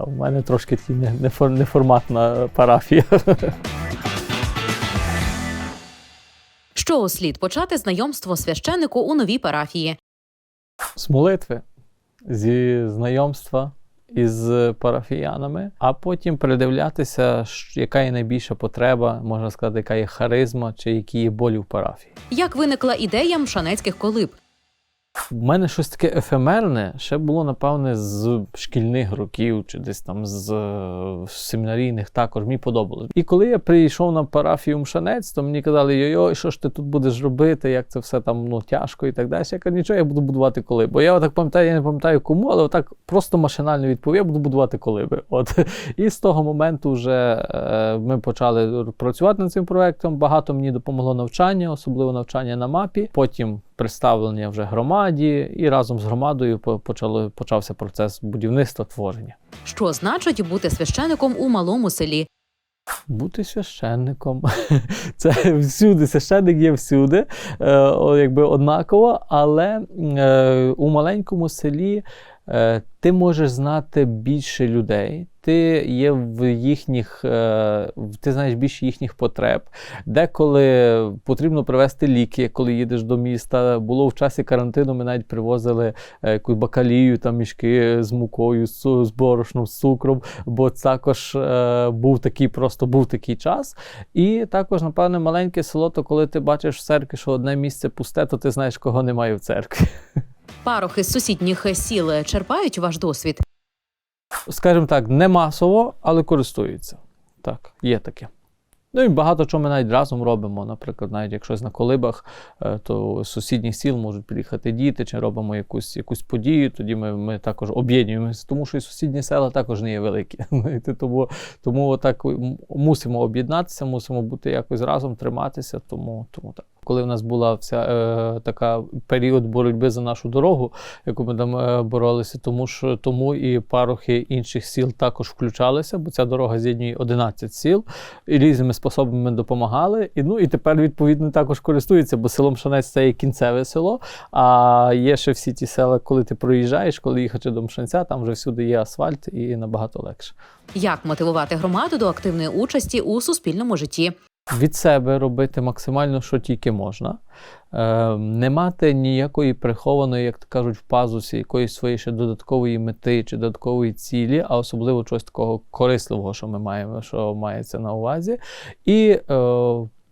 А в мене трошки такі неформатна парафія. Чого слід почати знайомство священику у новій парафії? З молитви, зі знайомства із парафіянами, а потім передивлятися, щ- яка є найбільша потреба, можна сказати, яка є харизма чи які є болі в парафії. Як виникла ідея мшанецьких колиб? У мене щось таке ефемерне ще було, напевне, з шкільних років чи десь там з е, семінарійних також. Мені подобалось. І коли я прийшов на парафію Мшанець, то мені казали, йой, що ж ти тут будеш робити, як це все там ну, тяжко і так далі. Я кажу, нічого, я буду будувати колиби. Я так пам'ятаю, я не пам'ятаю кому, але отак просто машинально відповів, я буду будувати колиби. От. І з того моменту вже е, ми почали працювати над цим проектом. Багато мені допомогло навчання, особливо навчання на мапі. Потім представлення вже громаді, і разом з громадою по- почало, почався процес будівництва творення. Що значить бути священиком у малому селі? Бути священником. Це всюди. Священник є всюди, е, якби однаково, але е, у маленькому селі ти можеш знати більше людей. Ти є в їхніх, е, ти знаєш більше їхніх потреб. Деколи потрібно привезти ліки, коли їдеш до міста. Було в часі карантину, ми навіть привозили е, якусь бакалію, там мішки з мукою, з, борошном, з цукром, бо також е, був такий просто був такий час. І також, напевне, маленьке село, то коли ти бачиш в церкві, що одне місце пусте, то ти знаєш, кого немає в церкві. Парохи з сусідніх сіл черпають ваш досвід. Скажімо так, не масово, але користуються. Так, є таке. Ну і багато чого ми навіть разом робимо. Наприклад, навіть якщо на колибах, е, то з сусідніх сіл можуть приїхати діти, чи робимо якусь, якусь подію, тоді ми, ми також об'єднуємося, тому що і сусідні села також не є великі. Тому, тому отак мусимо об'єднатися, мусимо бути якось разом, триматися. Тому, тому так. Коли в нас була вся е, така період боротьби за нашу дорогу, яку ми там е, боролися, тому що тому і парохи інших сіл також включалися, бо ця дорога з'єднує 11 сіл, і різними способами допомагали. І ну і тепер відповідно також користуються, бо селом Мшанець це є кінцеве село. А є ще всі ті села, коли ти проїжджаєш, коли їхати до Мшанця, там вже всюди є асфальт і набагато легше. Як мотивувати громаду до активної участі у суспільному житті? Від себе робити максимально, що тільки можна. Е, не мати ніякої прихованої, як то кажуть, в пазусі якоїсь своєї ще додаткової мети чи додаткової цілі, а особливо чогось такого корисливого, що ми маємо, що мається на увазі. І е,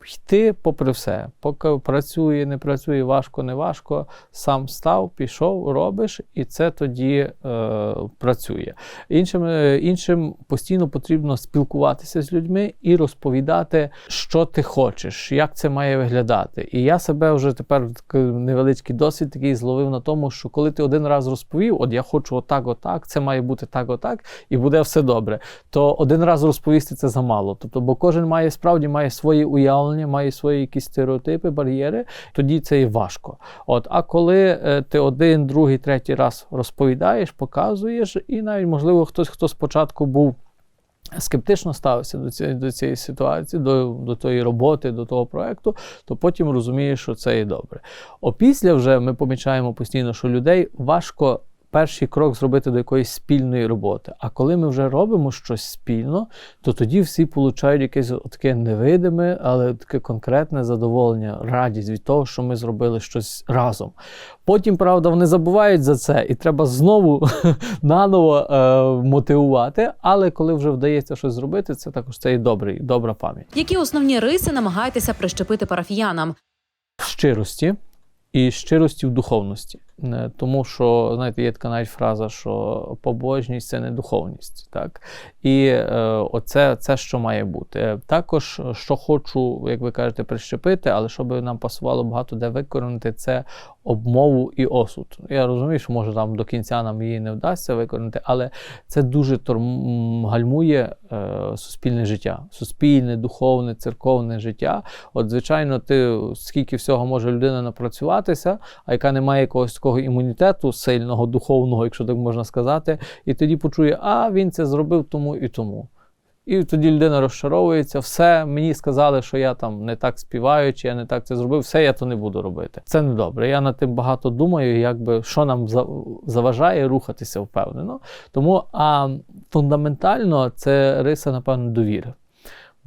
йти попри все. Поки працює, не працює, важко, не важко, сам став, пішов, робиш, і це тоді е, працює. Іншим, е, іншим постійно потрібно спілкуватися з людьми і розповідати, що ти хочеш, як це має виглядати. І я себе вже тепер невеличкий досвід такий зловив на тому, що коли ти один раз розповів, от я хочу отак, отак, це має бути так, отак, і буде все добре. То один раз розповісти це замало. Тобто, бо кожен має справді має свої уявлення, має свої якісь стереотипи, бар'єри, тоді це і важко. От, а коли е, ти один, другий, третій раз розповідаєш, показуєш, і навіть можливо хтось, хто спочатку був. Скептично ставився до цієї, до цієї ситуації, до, до тої роботи, до того проекту, то потім розуміє, що це і добре. Опісля вже ми помічаємо постійно, що людей важко перший крок зробити до якоїсь спільної роботи. А коли ми вже робимо щось спільно, то тоді всі получають якесь таке невидиме, але таке конкретне задоволення, радість від того, що ми зробили щось разом. Потім, правда, вони забувають за це, і треба знову наново е, мотивувати. Але коли вже вдається щось зробити, це також це і добрий, добра пам'ять. Які основні риси намагаєтеся прищепити парафіянам? щирості і щирості в духовності. Не, Тому що, знаєте, є така навіть фраза, що побожність це не духовність. Так? І е, оце це, що має бути. Е, Також, е, що хочу, як ви кажете, прищепити, але щоб нам пасувало багато де викорінити, це обмову і осуд. Я розумію, що може там до кінця нам її не вдасться виконати, але це дуже торм... гальмує е, суспільне життя, суспільне, духовне, церковне життя. От, звичайно, ти скільки всього може людина напрацюватися, а яка не має якогось такого імунітету сильного, духовного, якщо так можна сказати, і тоді почує, а він це зробив тому і тому. І тоді людина розчаровується, все, мені сказали, що я там не так співаю, чи я не так це зробив, все, я то не буду робити. Це не добре. Я над тим багато думаю, якби що нам заважає рухатися впевнено. Тому а фундаментально це риса, напевно, довіри.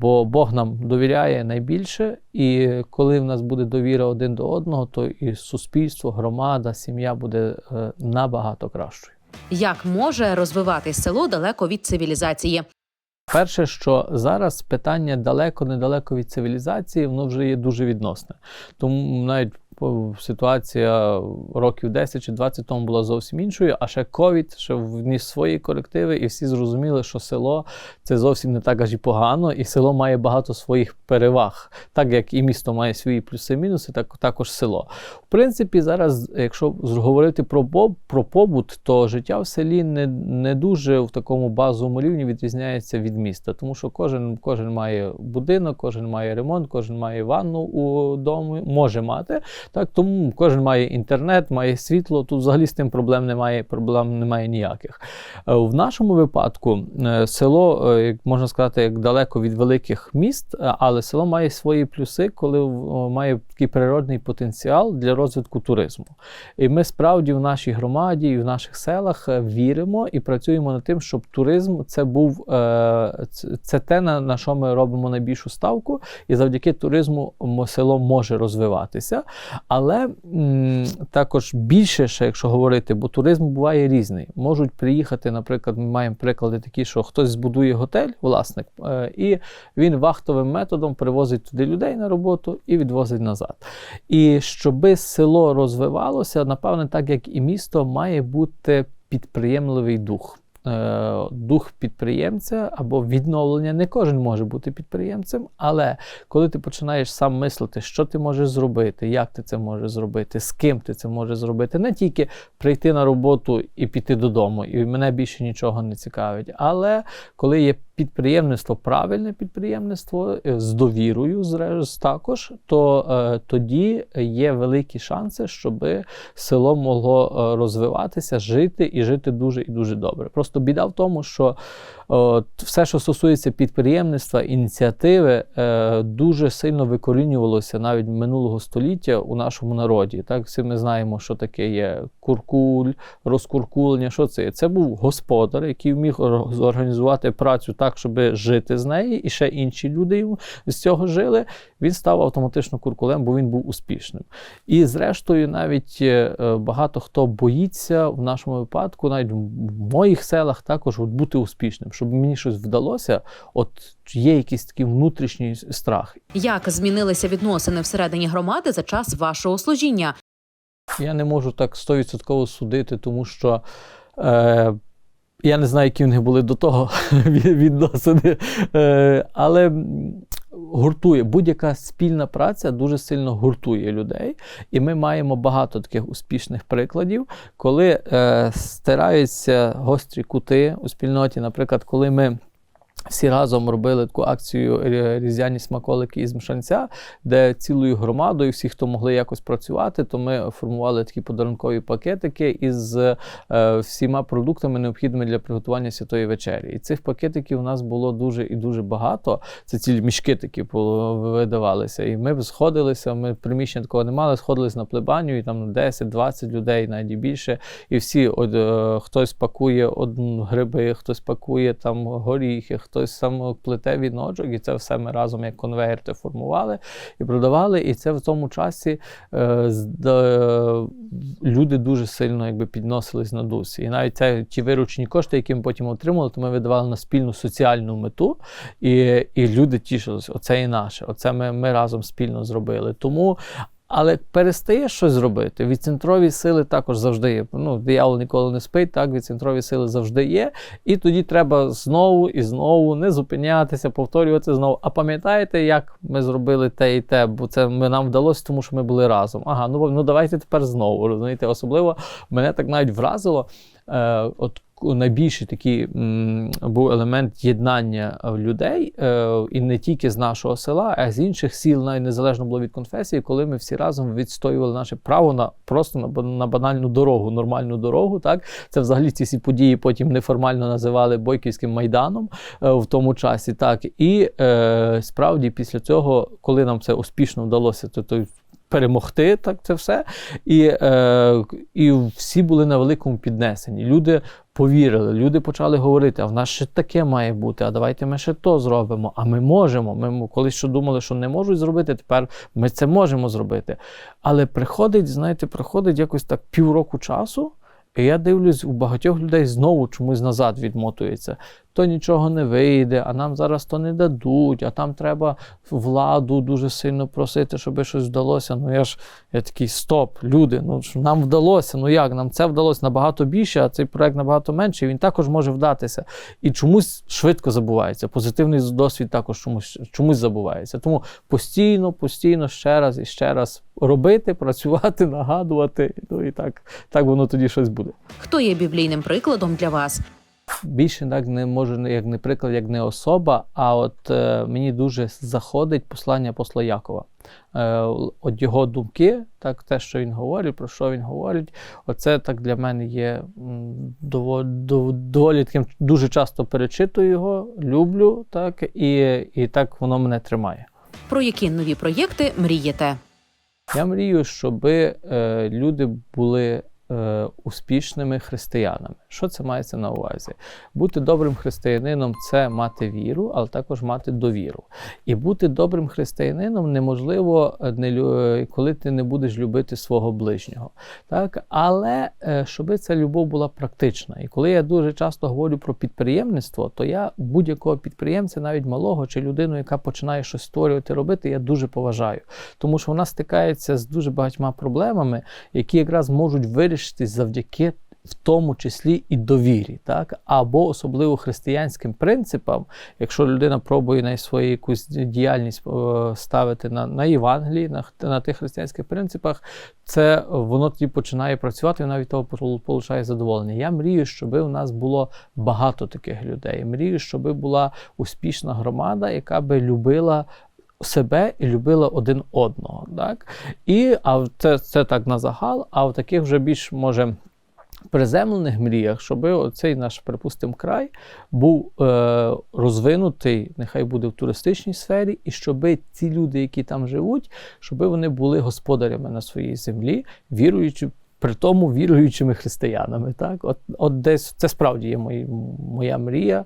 Бо Бог нам довіряє найбільше, і коли в нас буде довіра один до одного, то і суспільство, громада, сім'я буде е, набагато кращою. Як може розвиватись село далеко від цивілізації? Перше, що зараз питання далеко-недалеко від цивілізації, воно вже є дуже відносне. Тому навіть ситуація років 10 чи 20 тому була зовсім іншою, а ще ковід ще вніс свої корективи, і всі зрозуміли, що село це зовсім не так аж і погано, і село має багато своїх переваг. Так як і місто має свої плюси-мінуси, так також село. В принципі, зараз, якщо говорити про, боб- про побут, то життя в селі не, не дуже в такому базовому рівні відрізняється від міста, тому що кожен, кожен має будинок, кожен має ремонт, кожен має ванну у домі, може мати. Так, тому кожен має інтернет, має світло. Тут взагалі з тим проблем немає, проблем немає ніяких. Е, В нашому випадку е, село, е, як можна сказати, як далеко від великих міст, але село має свої плюси, коли має такий природний потенціал для розвитку туризму. І ми справді в нашій громаді і в наших селах віримо і працюємо над тим, щоб туризм це був це- те, на що ми робимо найбільшу ставку, і завдяки туризму село може розвиватися. Але м, також більше, ще, якщо говорити, бо туризм буває різний. Можуть приїхати, наприклад, ми маємо приклади такі, що хтось збудує готель, власник, е, і він вахтовим методом привозить туди людей на роботу і відвозить назад. І щоби село розвивалося, напевне, так як і місто, має бути підприємливий дух. Е, Дух підприємця або відновлення. Не кожен може бути підприємцем, але коли ти починаєш сам мислити, що ти можеш зробити, як ти це можеш зробити, з ким ти це можеш зробити, не тільки прийти на роботу і піти додому, і мене більше нічого не цікавить. Але коли є підприємництво, правильне підприємництво е, з довірою, зреж також, то е, тоді є великі шанси, щоб село могло е, розвиватися, жити і жити дуже і дуже добре. Просто біда в тому, що От, все, що стосується підприємництва, ініціативи, е, дуже сильно викорінювалося навіть минулого століття у нашому народі. Так, всі ми знаємо, що таке є куркуль, розкуркулення. Що це є? Це був господар, який вміг ор- зорганізувати працю так, щоб жити з неї, і ще інші люди йому з цього жили. Він став автоматично куркулем, бо він був успішним. І зрештою, навіть е, е, багато хто боїться в нашому випадку, навіть в моїх селах також от бути успішним, щоб мені щось вдалося. От є якийсь такий внутрішній страх. Як змінилися відносини всередині громади за час вашого служіння? Я не можу так 100% судити, тому що. Е, я не знаю, які в них були до того відносини, е, але гуртує будь-яка спільна праця дуже сильно гуртує людей. І ми маємо багато таких успішних прикладів, коли е, стираються гострі кути у спільноті. Наприклад, коли ми всі разом робили таку акцію е, різдвяні смаколики із мшанця, де цілою громадою, всі, хто могли якось працювати, то ми формували такі подарункові пакетики із е, всіма продуктами, необхідними для приготування святої вечері. І цих пакетиків у нас було дуже і дуже багато. Це цілі мішки такі видавалися. І ми сходилися, ми приміщення такого не мали, сходились на плебанію, і там 10-20 людей, навіть більше. І всі, от, е, хтось пакує одну гриби, хтось пакує там горіхи, хтось сам плете віночок, і це все ми разом як конверти формували і продавали. І це в тому часі е, де, люди дуже сильно якби, підносились на дусі. І навіть це, ті виручені кошти, які ми потім отримали, то ми видавали на спільну соціальну мету, і, і люди тішилися, оце і наше, оце ми, ми разом спільно зробили. Тому. Але перестає щось зробити. Відцентрові сили також завжди є. Ну, диявол ніколи не спить, так, відцентрові сили завжди є. І тоді треба знову і знову не зупинятися, повторювати знову. А пам'ятаєте, як ми зробили те і те? Бо це нам вдалося, тому що ми були разом. Ага, ну, ну давайте тепер знову. Розумієте, особливо мене так навіть вразило. Е, от найбільший такий був елемент єднання е, людей, е, і не тільки з нашого села, а з інших сіл, навіть незалежно було від конфесії, коли ми всі разом відстоювали наше право на просто на, банальну дорогу, нормальну дорогу. Так це взагалі ці всі події потім неформально називали Бойківським майданом е, в тому часі. Так і справді після цього, коли нам це успішно вдалося, то, то перемогти так це все. І, е, і всі були на великому піднесенні. Люди повірили, люди почали говорити: а в нас ще таке має бути, а давайте ми ще то зробимо. А ми можемо. Ми колись що думали, що не можуть зробити, тепер ми це можемо зробити. Але приходить, знаєте, приходить якось так півроку часу. І я дивлюсь, у багатьох людей знову чомусь назад відмотується. То нічого не вийде, а нам зараз то не дадуть, а там треба владу дуже сильно просити, щоб щось вдалося. Ну я ж я такий стоп, люди. Ну нам вдалося. Ну як? Нам це вдалося набагато більше, а цей проект набагато менший. Він також може вдатися. І чомусь швидко забувається. Позитивний досвід також чомусь чомусь забувається. Тому постійно, постійно, ще раз і ще раз робити, працювати, нагадувати. Ну і так, так воно тоді щось буде. Хто є біблійним прикладом для вас? Більше так не можу як не приклад, як не особа. А от е, мені дуже заходить послання апостола Якова. Е, от його думки, так те, що він говорить, про що він говорить, оце так для мене є м, дово- дов- доволі таким дуже часто перечитую його, люблю, так і, і так воно мене тримає. Про які нові проєкти мрієте? Я мрію, щоб е, люди були е, успішними християнами. Що це мається на увазі? Бути добрим християнином це мати віру, але також мати довіру. І бути добрим християнином неможливо, е, е, коли ти не будеш любити свого ближнього. Так? Але е, щоб ця любов була практична. І коли я дуже часто говорю про підприємництво, то я будь-якого підприємця, навіть малого чи людину, яка починає щось створювати, робити, я дуже поважаю. Тому що вона стикається з дуже багатьма проблемами, які якраз можуть вирішитись завдяки. В тому числі і довірі, так або особливо християнським принципам, якщо людина пробує на свою якусь діяльність е, ставити на, на Євангелії, на, на тих християнських принципах, це воно тоді починає працювати, вона від того отримує задоволення. Я мрію, щоб у нас було багато таких людей. Мрію, щоб була успішна громада, яка би любила. Себе і любила один одного, так і а це, це так на загал. А в таких вже більш може приземлених мріях, щоб оцей наш, припустимо, край був е, розвинутий, нехай буде в туристичній сфері, і щоб ці люди, які там живуть, щоб вони були господарями на своїй землі, віруючи. При тому віруючими християнами, так от, от десь це справді є мої, моя мрія.